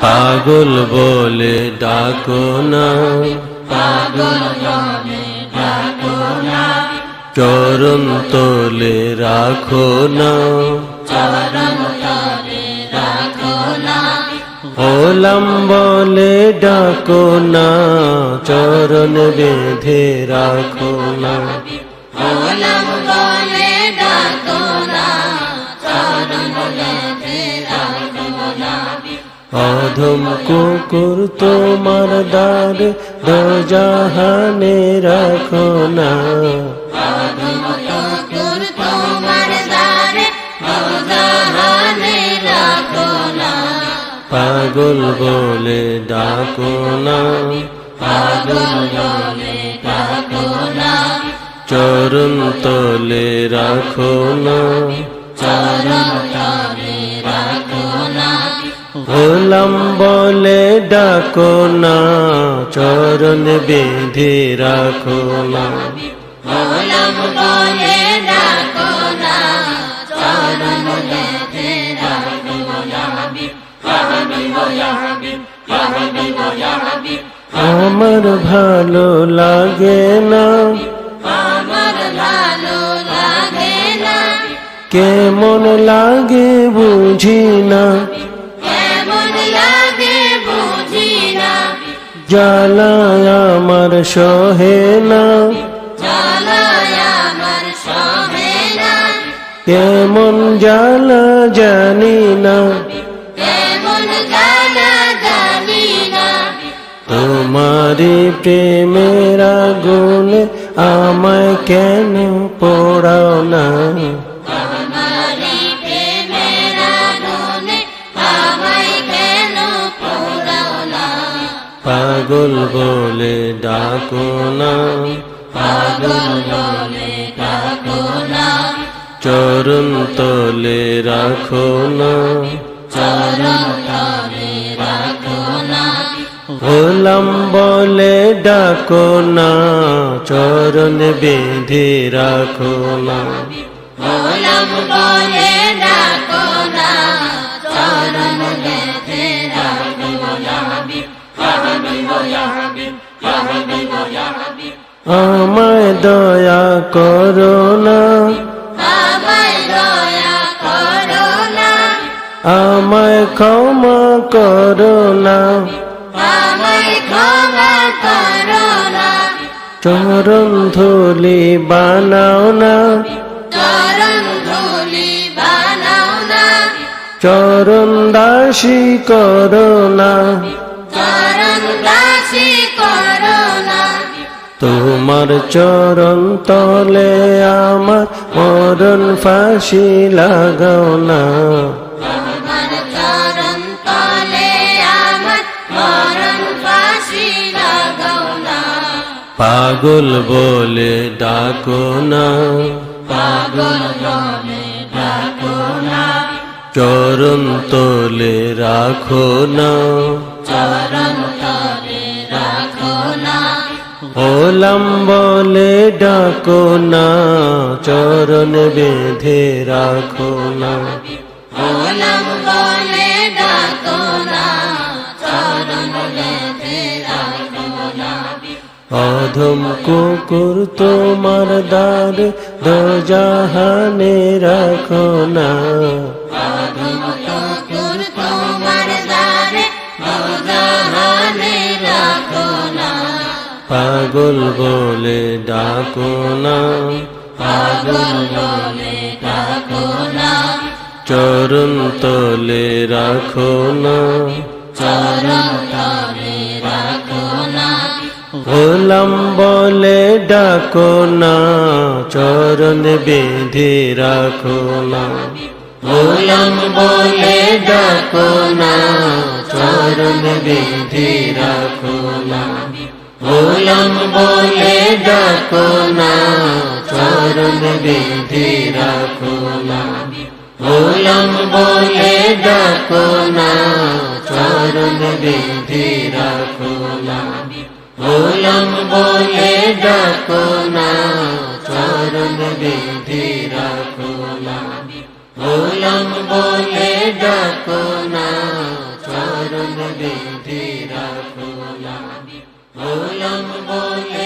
পাগল বলে ডাকো না। চরণ তোলে রাখো না। ওলাম বলে ডাকো না। চরণ বেঁধে রাখো না। ওলাম বলে অধম কুকুর তোমার দ্বার দজাহানে রাখো না। পাগল বলে ডাকো না। চরণ তলে রাখো না। চরণ তলে রাখো না গোলাম বলে ডাকো না চরণ বেঁধে রাখো না। ওলাম বলে ডাকো না চরণ বেঁধে রাখো না। আমার ভালো লাগে না কেমন লাগে বুঝি না। জ্বালায় আমার সহে না। কেমন জ্বালা জানি না। জ্বালা তোমারি প্রেমের আগুনে আমায় কেন পোড়াও না? পাগল বলে ডাকো না। পাগল বলে ডাকো না। চরণ তলে রাখো না। চরণ তলে রাখো না। গোলাম বলে ডাকো না। চরণ বেঁধে রাখো না। ওলাম বলে আমায় দয়া করো না। আমায় ক্ষমা করো না। চরণ ধুলি বানাও না। চরণ দাসী করো না। চরণ দাসী করো না তোমার চরণ তলে আমার মরণ ফাঁসি লাগাও না। পাগল বলে ডাকো না। পাগল বলে ডাকো না। চরণ তলে রাখো না। চরণ তলে ওলাম বলে ডাকো না চরণ বেঁধে রাখো না। ওলাম বলে ডাকো না চরণ বেঁধে রাখো না। অধম কুকুর তোমার দ্বার দজাহানে রাখো না। কুকুর পাগল বলে ডাকো না। পাগল বলে ডাকো না। চরণ তলে রাখো না। চরণ তলে রাখো না। গোলাম বলে ডাকো না। চরণ বেঁধে রাখো না। গোলাম বলে ডাকো না। চরণ বেঁধে রাখো না। গোলাম বলে ডাকো না, চরণ বেঁধে রাখো না। গোলাম বলে ডাকো না, চরণ বেঁধে রাখো না। গোলাম বলে ডাকো না, চরণ বেঁধে রাখো না। গোলাম বলে ডাকো না, চরণ বেঁধে গোলাম বলে